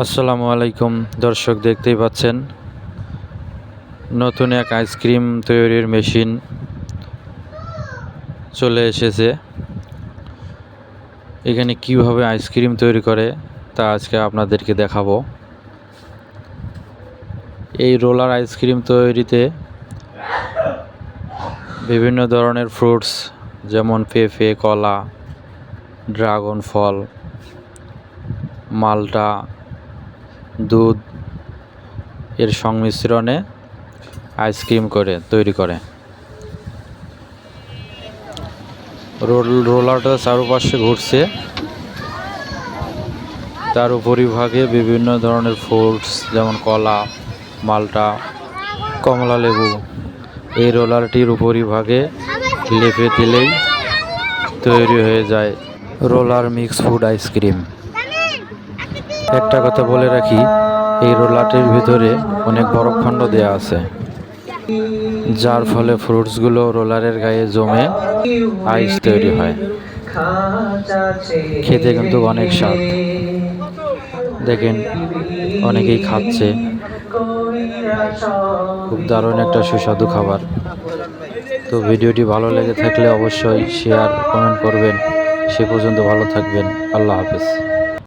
আসসালামু আলাইকুম, দর্শক দেখতেই পাচ্ছেন, নতুন এক আইসক্রিম তৈরির মেশিন চলে এসেছে। এখানে কীভাবে আইসক্রিম তৈরি করে তা আজকে আপনাদেরকে দেখাবো। এই রোলার আইসক্রিম তৈরিতে বিভিন্ন ধরনের ফ্রুটস যেমন পেঁপে, কলা, ড্রাগন ফল, মালটা দুধ এর সংমিশ্রণে আইসক্রিম করে, তৈরি করে। রোল, রোলারটা চারপাশে ঘুরছে। তার উপরিভাগে বিভিন্ন ধরনের ফ্রুটস যেমন কলা, মালটা, কমলা লেবু। এই রোলারটির উপরিভাগে লেপে দিলেই তৈরি হয়ে যায় রোলার মিক্স ফুড আইসক্রিম। একটা কথা বলে রাখি, এই রোলারটির ভিতরে অনেক বরফখণ্ড দেওয়া আছে, যার ফলে ফ্রুটসগুলো রোলারের গায়ে জমে আইস তৈরি হয়। খেতে কিন্তু অনেক স্বাদ। দেখেন, অনেকেই খাচ্ছে। খুব দারুণ একটা সুস্বাদু খাবার। তো ভিডিওটি ভালো লেগে থাকলে অবশ্যই শেয়ার, কমেন্ট করবেন। সে পর্যন্ত ভালো থাকবেন। আল্লাহ হাফেজ।